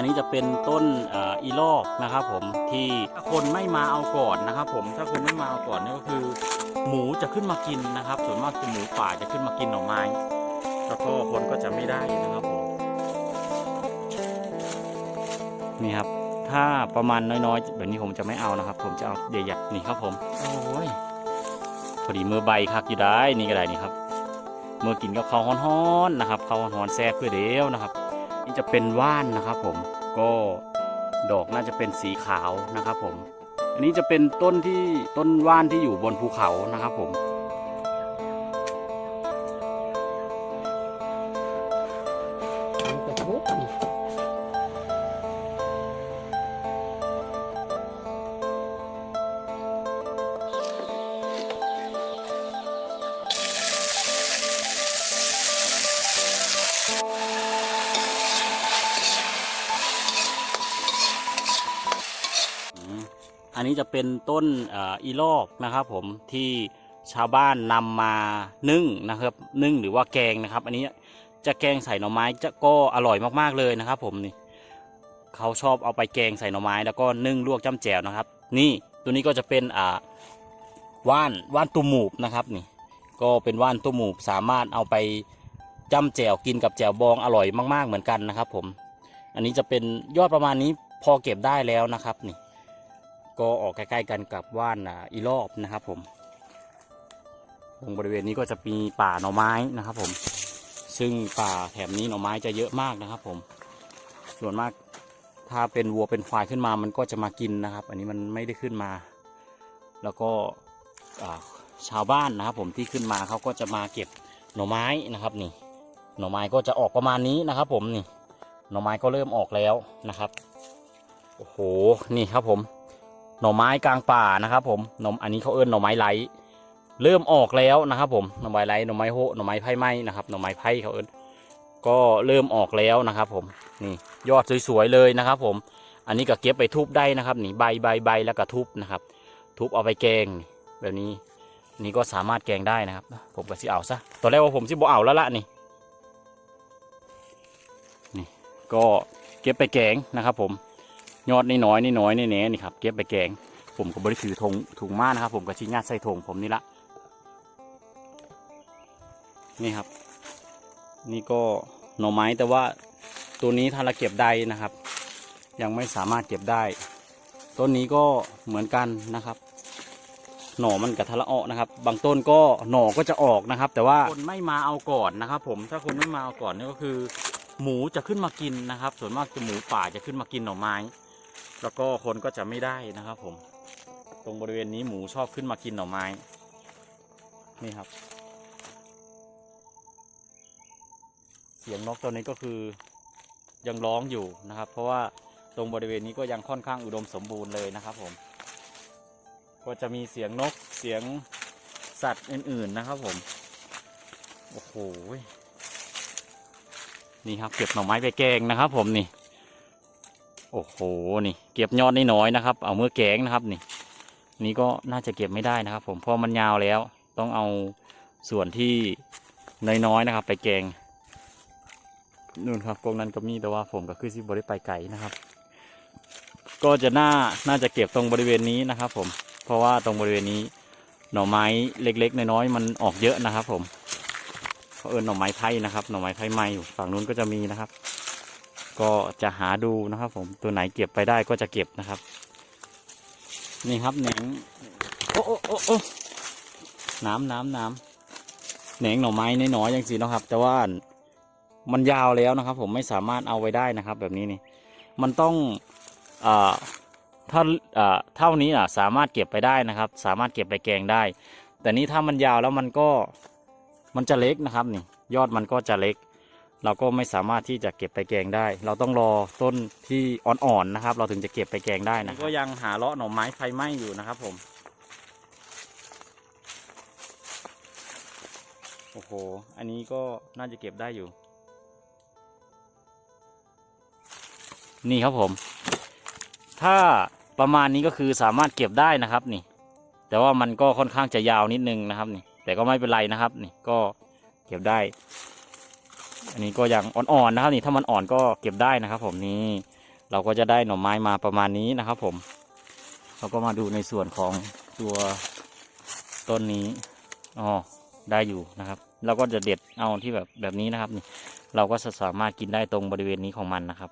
อันนี้จะเป็นต้นเอ่ออีลอกนะครับผมที่ถ้าคนไม่มาเอาก่อนนะครับ ผมถ้าคนไม่มาเอาก่อนนี่ก็คือ หมูจะขึ้นมากินนะครับ ส่วนมากคือหมูป่าจะขึ้นมากินหน่อไม้แล้วก็คนก็จะไม่ได้นะครับผมนี่ครับ ถ้าประมาณน้อยๆแบบนี้ผมจะไม่เอานะครับ ผมจะเอาใหญ่ๆนี่ครับผมโอ้ยพอดีมือใบคักอยู่ได้นี่ก็ได้นี่ครับเมื่อกินกับข้าวฮ้อนๆนะครับข้าวฮ้อนๆแซ่บเพื่อเดียวนะครับ นี่จะเป็นว่านนะครับผมก็ดอกน่าจะเป็นสีขาวนะครับผม อันนี้จะเป็นต้นที่ต้นว่านที่อยู่บนภูเขานะครับผม เป็นต้นอีลอกนะครับผมที่ชาวบ้านนำมานึ่งนะครับ นึ่งหรือว่าแกงนะครับ อันนี้จะแกงใส่หน่อไม้จะก็อร่อยมากๆเลยนะครับ ผมนี่เขาชอบเอาไปแกงใส่หน่อไม้ แล้วก็นึ่งลวกจ้ำแจ่วนะครับ นี่ตัวนี้ก็จะเป็นอ่าว่านว่านตุหมูบนะครับนี่ ก็เป็นว่านตุหมูบสามารถเอาไปจ้ำแจ่วกินกับแจ่วบองอร่อยมาก ๆเหมือนกันนะครับ ผม อันนี้จะเป็นยอดประมาณนี้พอเก็บได้แล้วนะครับนี่ ก็ออกใกล้ๆกันกับว่านอีรอบนะครับผมตรงบริเวณนี้ก็จะมีป่าหน่อไม้นะครับผม ซึ่งป่าแถบนี้หน่อไม้จะเยอะมากนะครับผม ส่วนมากถ้าเป็นวัวเป็นควายขึ้นมามันก็จะมากินนะครับ อันนี้มันไม่ได้ขึ้นมา แล้วก็ชาวบ้านนะครับ ผมที่ขึ้นมาเขาก็จะมาเก็บหน่อไม้นะครับนี่ หน่อไม้ก็จะออกประมาณนี้นะครับ ผมนี่ หน่อไม้ก็เริ่มออกแล้วนะครับ โอ้โห นี่ครับผม หน่อไม้กลางป่านะครับ ผมหน่ออันนี้เขาเอิ้นหน่อไม้ไหลเริ่มออกแล้วนะครับ ผมหน่อไม้ไหลหน่อไม้โหหน่อไม้ไผ่ไหมนะครับหน่อไม้ไผ่เขาเอิ้นก็เริ่มออกแล้วนะครับ ผมนี่ยอดสวยๆเลยนะครับ ผม อันนี้ก็เก็บไปทุบได้นะครับนี่ใบใบใบแล้วก็ทุบนะครับ ทุบเอาไปแกงแบบนี้นี่ก็สามารถแกงได้นะครับ ผมก็สิเอาซะตอนแรกว่าผมสิบ่เอาแล้วละนี่นี่ ก็เก็บไปแกงนะครับ ผม ยอดน้อยๆน้อยๆแน่ๆนี่ครับเก็บไปแกง ผมก็บริถือถุงถุงมานะครับผมก็ชิ้นญาตใส่ถุงผมนี่ละนี่ครับ นี่ก็หน่อไม้แต่ว่าตัวนี้ถ้าเราเก็บได้นะครับ ยังไม่สามารถเก็บได้ ต้นนี้ก็เหมือนกันนะครับ หน่อมันกับทะละออกนะครับ บางต้นก็หน่อก็จะออกนะครับ แต่ว่าคนไม่มาเอาก่อนนะครับ ผมถ้าคนไม่มาเอาก่อนนี่ก็คือ หมูจะขึ้นมากินนะครับ ส่วนมากคือหมูป่าจะขึ้นมากินหน่อไม้ แล้วก็คนก็จะไม่ได้นะครับผม ตรงบริเวณนี้หมูชอบขึ้นมากินหน่อไม้ นี่ครับ เสียงนกตัวนี้ก็คือยังร้องอยู่นะครับ เพราะว่าตรงบริเวณนี้ก็ยังค่อนข้างอุดมสมบูรณ์เลยนะครับผม ก็จะมีเสียงนกเสียงสัตว์อื่นๆนะครับผม โอ้โห นี่ครับเก็บหน่อไม้ไปแกงนะครับผมนี่ โอ้โหนี่ เก็บยอดน้อยนะครับ เอามือแกงนะครับนี่ นี่ก็น่าจะเก็บไม่ได้นะครับ ผมเพราะมันยาวแล้ว ต้องเอาส่วนที่น้อยๆนะครับ ไปแกงนู่นครับกรงนั้นก็มีแต่ว่าผมก็คือสิบริไปไก่นะครับ ก็จะน่าน่าจะเก็บตรงบริเวณนี้นะครับ ผมเพราะว่าตรงบริเวณนี้หน่อไม้เล็ก ๆ น้อยๆมันออกเยอะนะครับ ผมเขาะเอิญหน่อไม้ไผ่นะครับหน่อไม้ไผ่ไม้อยู่ฝั่งนู้นก็จะมีนะครับ ก็จะหาดูนะครับผมตัวไหนเก็บไปได้ก็จะเก็บนะครับ นี่ครับแหนงโอ้โอ้โอ้โอ้น้ำน้ำน้ำแหนงหน่อไม้น้อยๆอย่างสีนะครับ แต่ว่ามันยาวแล้วนะครับ ผมไม่สามารถเอาไว้ได้นะครับ แบบนี้นี่ มันต้องอ่าถ้าอ่าเท่านี้อะสามารถเก็บไปได้นะครับ สามารถเก็บไปแกงได้ แต่นี้ถ้ามันยาวแล้วมันก็มันจะเล็กนะครับนี่ ยอดมันก็จะเล็ก เราก็ไม่สามารถที่จะเก็บไปแกงได้ เราต้องรอต้นที่อ่อนๆนะครับ เราถึงจะเก็บไปแกงได้นะก็ยังหาเลาะหน่อไม้ไฟไหม้อยู่นะครับ ผมโอ้โห อันนี้ก็น่าจะเก็บได้อยู่ นี่ครับผม ถ้าประมาณนี้ก็คือสามารถเก็บได้นะครับนี่ แต่ว่ามันก็ค่อนข้างจะยาวนิดนึงนะครับนี่ แต่ก็ไม่เป็นไรนะครับนี่ ก็เก็บได้ อันนี้ก็ยังอ่อนๆนะครับนี่ถ้ามันอ่อนก็เก็บได้นะครับ ผมนี่เราก็จะได้หน่อไม้มาประมาณนี้นะครับ ผม เราก็มาดูในส่วนของตัวต้นนี้อ๋อได้อยู่นะครับ เราก็จะเด็ดเอาที่แบบแบบนี้นะครับนี่เราก็สามารถกินได้ตรงบริเวณนี้ของมันนะครับ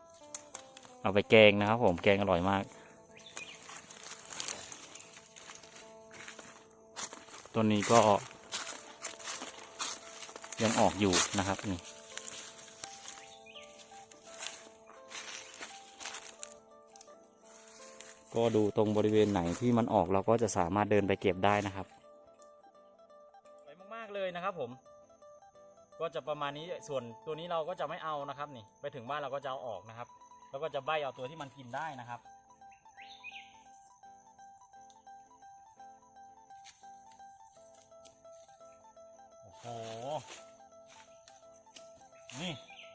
เอาไปแกงนะครับ ผมแกงอร่อยมากต้นนี้ก็ยังออกอยู่นะครับนี่ ก็ดูตรงบริเวณไหนที่มันออกเราก็จะสามารถเดินไปเก็บได้นะครับสวยมากๆเลยนะครับ ผม ก็จะประมาณนี้ส่วนตัวนี้เราก็จะไม่เอานะครับนี่ ไปถึงบ้านเราก็จะเอาออกนะครับ แล้วก็จะใบเอาตัวที่มันกินได้นะครับโอ้โหนี่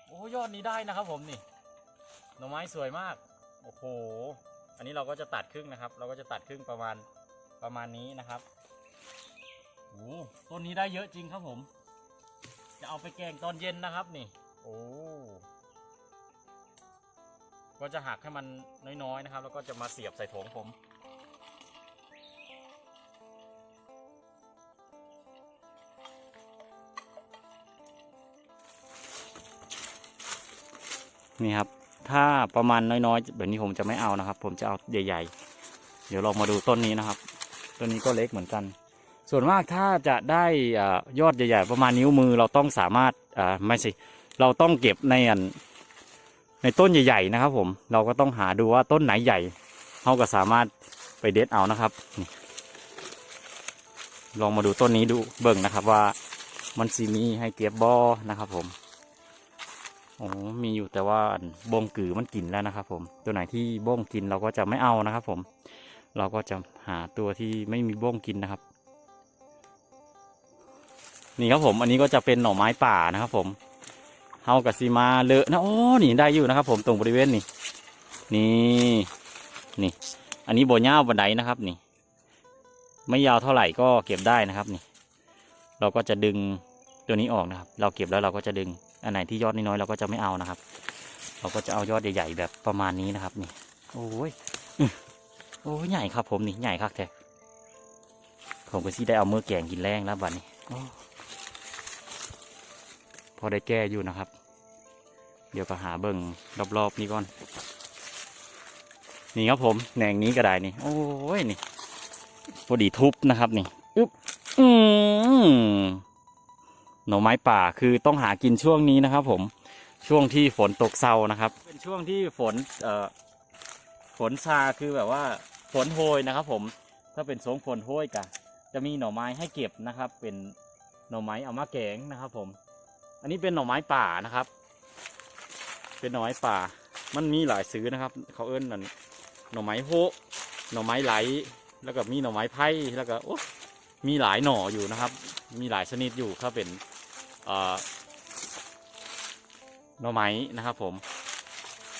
โอ้ยอดนี้ได้นะครับ ผมนี่หน่อไม้สวยมาก โอ้โห อันนี้เราก็จะตัดครึ่งนะครับ เราก็จะตัดครึ่งประมาณประมาณนี้นะครับโอ้ต้นนี้ได้เยอะจริงครับผม จะเอาไปแกงตอนเย็นนะครับนี่ โอ้ก็จะหักให้มันน้อยๆนะครับ แล้วก็จะมาเสียบใส่ถุงผมนี่ครับ ถ้าประมาณน้อยๆแบบนี้ผมจะไม่เอานะครับ ผมจะเอาใหญ่ ๆ เดี๋ยวลองมาดูต้นนี้นะครับ ต้นนี้ก็เล็กเหมือนกัน ส่วนมากถ้าจะได้อยอดใหญ่ ๆ ประมาณนิ้วมือเราต้องสามารถไม่สิเราต้องเก็บในอันในต้นใหญ่ ๆ นะครับ ผมเราก็ต้องหาดูว่าต้นไหนใหญ่เราก็สามารถไปเด็ดเอานะครับ ลองมาดูต้นนี้ดูเบิ่งนะครับว่ามันสีมีให้เก็บบอนะครับผม โอ้มีอยู่แต่ว่าอันบงกือมันกินแล้วนะครับ ผมตัวไหนที่บ้งกินเราก็จะไม่เอานะครับ ผม เราก็จะหาตัวที่ไม่มีบ้งกินนะครับ นี่ครับผมอันนี้ก็จะเป็นหน่อไม้ป่านะครับ ผมเฮากับซีมาเลอะนะโอ้นี่ได้อยู่นะครับ ผมตรงบริเวณนี่นี่นี่ อันนี้โบย่าบันไดนะครับ นี่ ไม่ยาวเท่าไหร่ก็เก็บได้นะครับ นี่ เราก็จะดึงตัวนี้ออกนะครับ เราเก็บแล้วเราก็จะดึง อันไหนที่ยอดน้อยๆเราก็จะไม่เอานะครับ เราก็จะเอายอดใหญ่ๆแบบประมาณนี้นะครับนี่ โอ้ยโอ้ยใหญ่ครับผมนี่ใหญ่ครับแท้ผมก็สิได้เอามือแกงกินแรงแล้วบัดนี้พอได้แก้อยู่นะครับ เดี๋ยวก็หาเบิ่งรอบๆนี้ก่อน นี่ครับผมแหนงนี้ก็ได้นี่ โอ้ยนี่พอดีทุบนะครับนี่ อึ๊บ อืม หน่อไม้ป่าคือต้องหากินช่วงนี้นะครับผมช่วงที่ฝนตกเซานะครับ เป็นช่วงที่ฝนเอ่อฝนซาคือแบบว่าฝนโหยนะครับ ผมถ้าเป็นสงฝนโหยกะจะมีหน่อไม้ให้เก็บนะครับ เป็นหน่อไม้เอามาแกงนะครับ ผม อันนี้เป็นหน่อไม้ป่านะครับ เป็นหน่อไม้ป่า มันมีหลายซื้อนะครับ เขาเอิ้นนั่นหน่อไม้โฮหน่อไม้ไหล แล้วก็มีหน่อไม้ไผ่แล้วก็โอ้มีหลายหน่ออยู่นะครับ มีหลายชนิดอยู่ถ้าเป็น หน่อไม้นะครับผม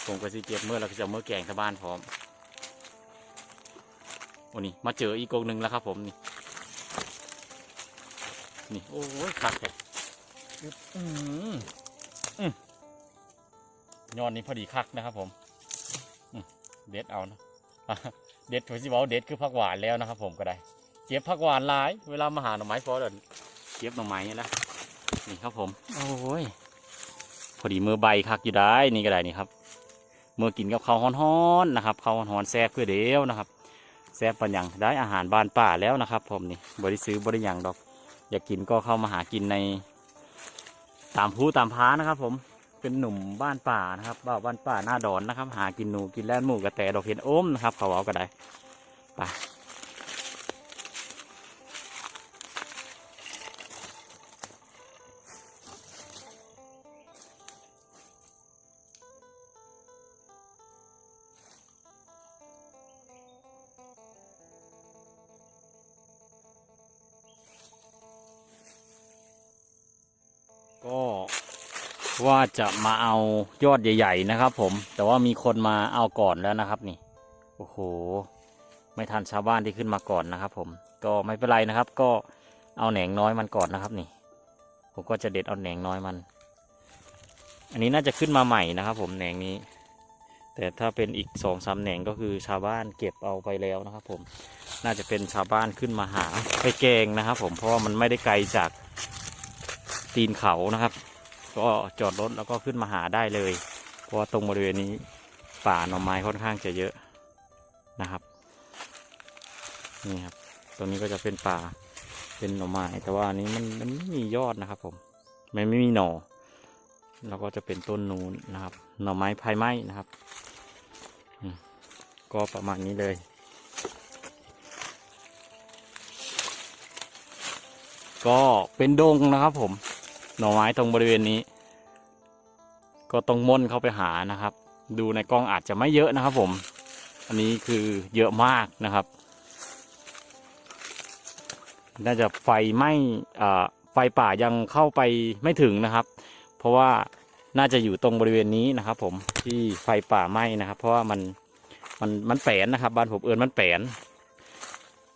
ผมก็สิเก็บเมื่อเราจะเมื่อแกงที่บ้านพร้อมโอ้นี่มาเจออีกกงหนึ่งแล้วครับผมนี่นี่โอ้ยคักเลยอืมอืมยอดนี้พอดีคักนะครับผมเด็ดเอานะเด็ดผมสิบอกว่าเด็ดคือผักหวานแล้วนะครับผมก็ได้ เก็บผักหวานหลาย เวลามาหาหน่อไม้ฟอเดินเก็บหน่อไม้นะ นี่ครับผม โอ้ย พอดีมือใบคักอยู่ได้ นี่ก็ได้นี่ครับเมื่อกินกับข้าวฮ้อนๆนะครับข้าวฮ้อนๆแซ่บเพื่อเดียวนะครับ แซ่บปัญญังได้อาหารบ้านป่าแล้วนะครับ ผมนี่บริซื้อบริยังดอก อยากกินก็เข้ามาหากินใน ตามภูตามพานะครับ ผมเป็นหนุ่มบ้านป่านะครับบ้าบ้านป่าหน้าดอนนะครับ หากินหนูกินแล่นหมูกระแตดอกเห็นโอมนะครับเขาเอาก็ได้ไป จะมาเอายอดใหญ่ ๆ นะครับ ผม แต่ว่ามีคนมาเอาก่อนแล้วนะครับ นี่ โอ้โห ไม่ทันชาวบ้านที่ขึ้นมาก่อนนะครับ ผม ก็ไม่เป็นไรนะครับ ก็เอาแหนงน้อยมันก่อนนะครับ นี่ ผมก็จะเด็ดเอาแหนงน้อยมัน อันนี้น่าจะขึ้นมาใหม่นะครับ ผมแหนงนี้ แต่ถ้าเป็นอีกสองสามแหนงก็คือชาวบ้านเก็บเอาไปแล้วนะครับ ผม น่าจะเป็นชาวบ้านขึ้นมาหาไปแกงนะครับ ผม เพราะว่ามันไม่ได้ไกลจากตีนเขานะครับ ก็จอดรถแล้วก็ขึ้นมาหาได้เลย เพราะว่าตรงบริเวณนี้ป่าหน่อไม้ค่อนข้างจะเยอะนะครับ นี่ครับ ตรงนี้ก็จะเป็นป่าเป็นหน่อไม้ แต่ว่าอันนี้มันมันไม่มียอดนะครับ ผมมันไม่มีหน่อ แล้วก็จะเป็นต้นนูนนะครับ หน่อไม้ภายไหม้นะครับ ก็ประมาณนี้เลยก็เป็นดงนะครับผม หน่อไม้ตรงบริเวณนี้ ก็ต้องม่นเข้าไปหานะครับ ดูในกล้องอาจจะไม่เยอะนะครับผม อันนี้คือเยอะมากนะครับ น่าจะไฟไหม้อ่าไฟป่ายังเข้าไปไม่ถึงนะครับ เพราะว่าน่าจะอยู่ตรงบริเวณนี้นะครับ ผมที่ไฟป่าไหม้นะครับ เพราะว่ามันมันมันแปลนนะครับ บ้านผมเอิญมันแปลน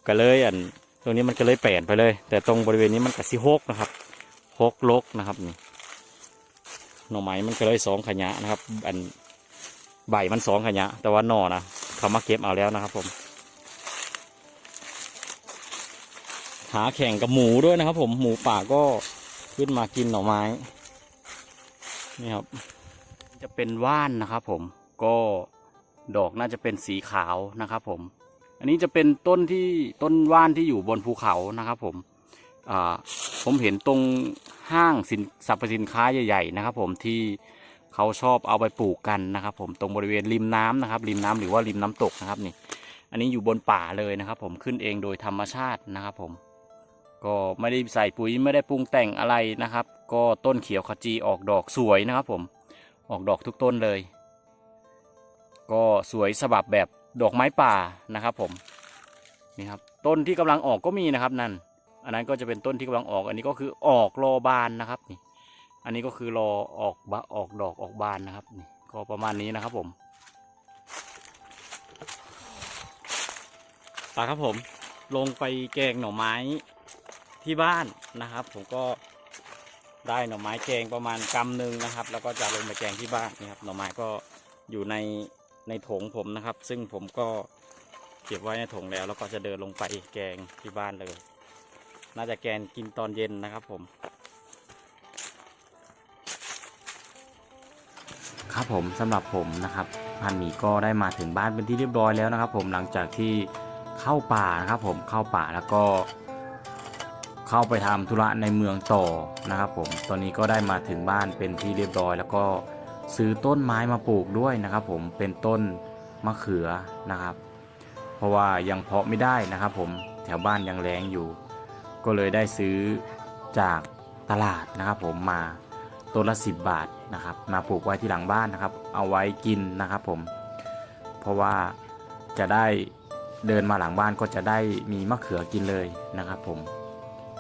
ก็เลยอันตรงนี้มันก็เลยแปลนไปเลย แต่ตรงบริเวณนี้มันกะสิหกนะครับ หกลกนะครับนี่หน่อไม้มันก็เลยสองขยะนะครับ อันใบมันสองขยะ แต่ว่าหน่อนะเขามาเก็บเอาแล้วนะครับ ผม หาแข่งกับหมูด้วยนะครับ ผมหมูป่าก็ขึ้นมากินหน่อไม้นี่ครับ จะเป็นว่านนะครับ ผมก็ดอกน่าจะเป็นสีขาวนะครับ ผม อันนี้จะเป็นต้นที่ต้นว่านที่อยู่บนภูเขานะครับ ผม ผมเห็นตรงห้างสินสรรพสินค้าใหญ่ ๆ นะครับ ผมที่เขาชอบเอาไปปลูกกันนะครับ ผมตรงบริเวณริมน้ำนะครับ ริมน้ำหรือว่าริมน้ำตกนะครับนี่ อันนี้อยู่บนป่าเลยนะครับ ผมขึ้นเองโดยธรรมชาตินะครับ ผม ก็ไม่ได้ใส่ปุ๋ยไม่ได้ปรุงแต่งอะไรนะครับ ก็ต้นเขียวขจีออกดอกสวยนะครับ ผมออกดอกทุกต้นเลย ก็สวยสบับแบบดอกไม้ป่านะครับ ผมนี่ครับต้นที่กำลังออกก็มีนะครับนั่น อันนั้นก็จะเป็นต้นที่กำลังออก อันนี้ก็คือออกรอบานนะครับนี่ อันนี้ก็คือรอออกบะออกดอกออกบานนะครับนี่ก็ประมาณนี้นะครับผมไปครับผมลงไปแกงหน่อไม้ที่บ้านนะครับ ผมก็ได้หน่อไม้แกงประมาณกำหนึ่งนะครับ แล้วก็จะลงไปแกงที่บ้านนี่ครับ หน่อไม้ก็อยู่ในในถงผมนะครับ ซึ่งผมก็เก็บไว้ในถงแล้ว แล้วก็จะเดินลงไปแกงที่บ้านเลย น่าจะแกงกินตอนเย็นนะครับผม ครับผมสำหรับผมนะครับ พันหมีก็ได้มาถึงบ้านเป็นที่เรียบร้อยแล้วนะครับ ผมหลังจากที่เข้าป่านะครับ ผมเข้าป่าแล้วก็เข้าไปทำธุระในเมืองต่อนะครับ ผม ตอนนี้ก็ได้มาถึงบ้านเป็นที่เรียบร้อย แล้วก็ซื้อต้นไม้มาปลูกด้วยนะครับ ผม เป็นต้นมะเขือนะครับ เพราะว่ายังเพาะไม่ได้นะครับ ผม แถวบ้านยังแรงอยู่ ก็เลยได้ซื้อจากตลาดนะครับผมมาต้นละ 10 บาทนะครับ มาปลูกไว้ที่หลังบ้านนะครับ เอาไว้กินนะครับผม เพราะว่าจะได้เดินมาหลังบ้านก็จะได้มีมะเขือกินเลยนะครับผม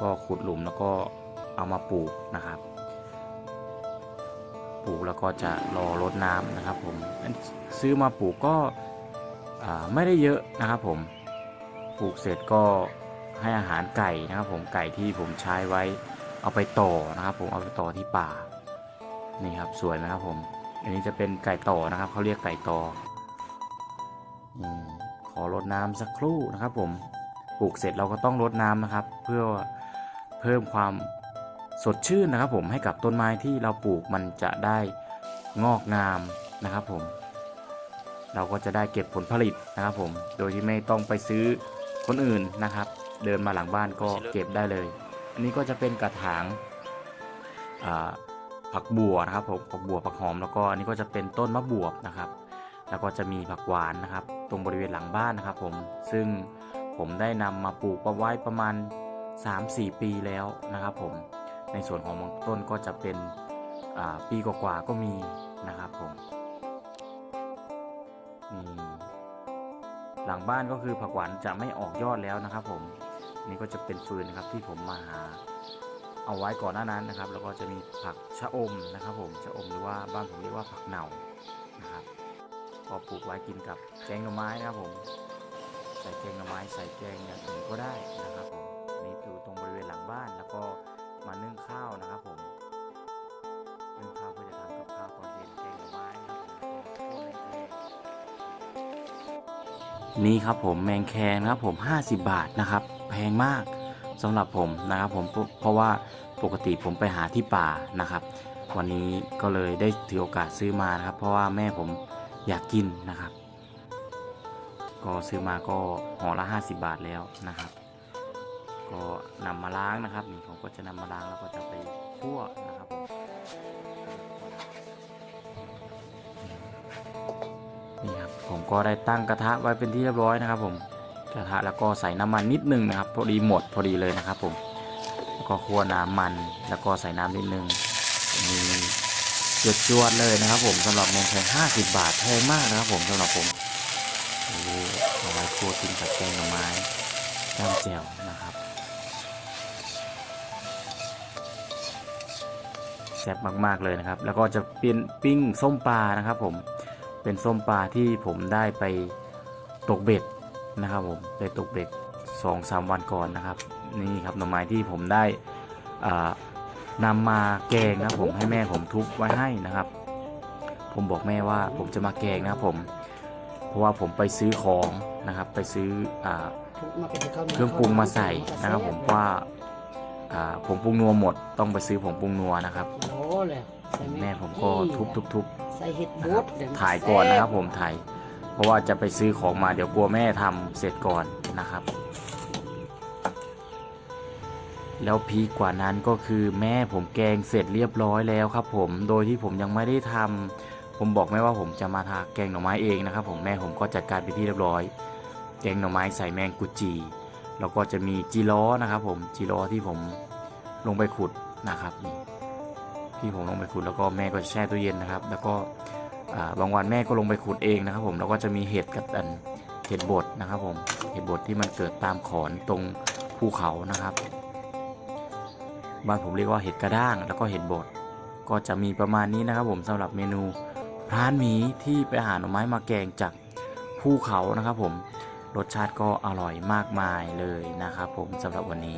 ก็ขุดหลุมแล้วก็เอามาปลูกนะครับ ปลูกแล้วก็จะรอรดน้ำนะครับผมซื้อมาปลูกก็ไม่ได้เยอะนะครับผม ปลูกเสร็จก็ ให้อาหารไก่นะครับผมไก่ที่ผมใช้ไว้เอาไปต่อนะครับ ผมเอาไปต่อที่ป่านี่ครับสวยไหมครับผม อันนี้จะเป็นไก่ต่อนะครับเขาเรียกไก่ต่ออืมขอรดน้ำสักครู่นะครับ ผมปลูกเสร็จเราก็ต้องรดน้ำนะครับ เพื่อเพิ่มความสดชื่นนะครับ ผมให้กับต้นไม้ที่เราปลูกมันจะได้งอกงามนะครับ ผม เราก็จะได้เก็บผลผลิตนะครับ ผมโดยที่ไม่ต้องไปซื้อคนอื่นนะครับ เดินมาหลังบ้านก็เก็บได้เลย อันนี้ก็จะเป็นกระถางผักบัวนะครับผมผักบัวผักหอมแล้วก็อันนี้ก็จะเป็นต้นมะบวบนะครับ แล้วก็จะมีผักหวานนะครับ ตรงบริเวณหลังบ้านนะครับ ผมซึ่งผมได้นำมาปลูกไว้ประมาณ 3-4 ปีแล้วนะครับ ผมในส่วนของบางต้นก็จะเป็นปีกว่าๆก็มีนะครับผมนี่หลังบ้านก็คือผักหวานจะไม่ออกยอดแล้วนะครับผม นี่ก็จะเป็นฟืนนะครับที่ผมมาหาเอาไว้ก่อนหน้านั้นนะครับ แล้วก็จะมีผักชะอมนะครับ ผมชะอมหรือว่าบ้านผมเรียกว่าผักเหน่านะครับก็ปลูกไว้กินกับแกงหน่อไม้นะครับผมใส่แกงหน่อไม้ใส่แกงอย่างอื่นก็ได้นะครับผมนี่อยู่ตรงบริเวณหลังบ้านแล้วก็มานึ่งข้าวนะครับผมนึ่งข้าวเพื่อจะทำกับข้าวตอนเย็นแกงหน่อไม้นะครับผมนี่ครับผมแมงแคนะครับผม 50 บาทนะครับ แพงมากสำหรับผมนะครับผมเพราะว่าปกติผมไปหาที่ป่านะครับ วันนี้ก็เลยได้ถือโอกาสซื้อมานะครับ เพราะว่าแม่ผมอยากกินนะครับ ก็ซื้อมาก็ห่อละ 50 บาทแล้วนะครับ ก็นำมาล้างนะครับนี่ผมก็จะนำมาล้างแล้วก็จะไปคั่วนะครับผมนี่ครับผมก็ได้ตั้งกระทะไว้เป็นที่เรียบร้อยนะครับผม กระทะแล้วก็ใส่น้ำมันนิดนึงนะครับ พอดีหมดพอดีเลยนะครับผมแล้วก็คั่วน้ำมันแล้วก็ใส่น้ำนิดนึงมีจวดจวดๆเลยนะครับ ผมสำหรับแมงแคง50 บาทแพงมากนะครับผมสำหรับผมโอ้โหเอาไว้คั่วกินกับแกงหน่อไม้ก้ามแจ่วนะครับแซ่บมากๆเลยนะครับ แล้วก็จะเป็นปิ้งส้มปลานะครับ ผมเป็นส้มปลาที่ผมได้ไปตกเบ็ด นะครับผมไปตกเบ็ดสองสามวันก่อนนะครับ นี่ครับหน่อไม้ที่ผมได้อ่านำมาแกงนะครับผมให้แม่ผมทุบไว้ให้นะครับ ผมบอกแม่ว่าผมจะมาแกงนะครับผม เพราะว่าผมไปซื้อของนะครับ ไปซื้ออามาเป็นข้าวหนียวเครื่องปรุงมาใส่นะครับ ผมว่าอ่าผงปรุงนัวหมดต้องไปซื้อผงปรุงนัวนะครับโอ้แหละใส่แม่ผมก็ทุบทุบทุบใส่เห็ดนะบูครับดเดี๋วมัถ่ายก่อนนะครับผมถ่าย เพราะว่าจะไปซื้อของมาเดี๋ยวกลัวแม่ทำเสร็จก่อนนะครับ แล้วพีคกว่านั้นก็คือแม่ผมแกงเสร็จเรียบร้อยแล้วครับ ผมโดยที่ผมยังไม่ได้ทำผมบอกแม่ว่าผมจะมาทาแกงหน่อไม้เองนะครับ ผมแม่ผมก็จัดการไปที่เรียบร้อย แกงหน่อไม้ใส่แมงกุจีแล้วก็จะมีจีล้อนะครับ ผมจีล้อที่ผมลงไปขุดนะครับนี่ที่ผมลงไปขุดแล้วก็แม่ก็แช่ตู้เย็นนะครับ แล้วก็ บางวันแม่ก็ลงไปขุดเองนะครับผมแล้วก็จะมีเห็ดกับอันเห็ดบดนะครับผมเห็ดบดที่มันเกิดตามขอนตรงภูเขานะครับบ้านผมเรียกว่าเห็ดกระด้างแล้วก็เห็ดบดก็จะมีประมาณนี้นะครับผมสำหรับเมนูพรานหมีที่ไปหาหน่อไม้มาแกงจากภูเขานะครับผมรสชาติก็อร่อยมากมายเลยนะครับผมสำหรับวันนี้